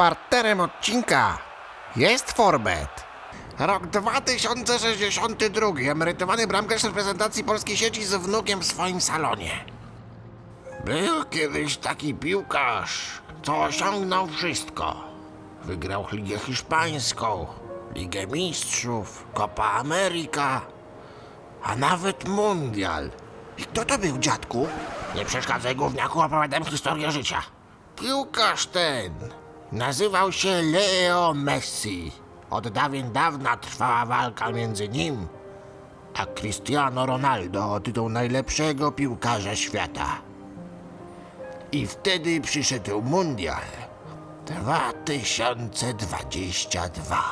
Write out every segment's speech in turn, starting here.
Partnerem odcinka jest Forbet. Rok 2062. Emerytowany bramkarz reprezentacji polskiej sieci z wnukiem w swoim salonie. Był kiedyś taki piłkarz, co osiągnął wszystko. Wygrał Ligę Hiszpańską, Ligę Mistrzów, Copa America, a nawet Mundial. I kto to był, dziadku? Nie przeszkadzaj, gówniaku, opowiadam historię życia. Piłkarz ten nazywał się Leo Messi. Od dawien dawna trwała walka między nim a Cristiano Ronaldo o tytuł najlepszego piłkarza świata. I wtedy przyszedł Mundial 2022.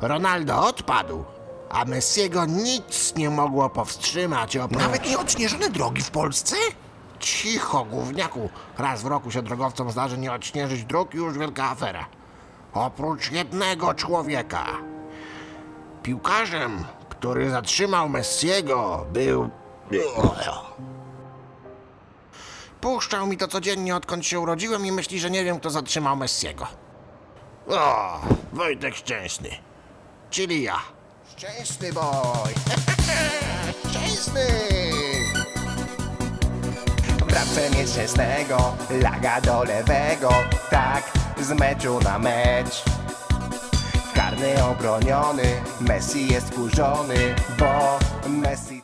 Ronaldo odpadł, a Messiego nic nie mogło powstrzymać oprócz... Nawet nie odśnieżone drogi w Polsce? Cicho, gówniaku. Raz w roku się drogowcom zdarzy nie odśnieżyć dróg i już wielka afera. Oprócz jednego człowieka. Piłkarzem, który zatrzymał Messiego, był... Puszczał mi to codziennie, odkąd się urodziłem i myśli, że nie wiem, kto zatrzymał Messiego. O, Wojtek Szczęsny. Czyli ja. Szczęsny boj! Bramce nieszczęsnego, laga do lewego, tak z meczu na mecz. Karny obroniony, Messi jest kurzony, bo Messi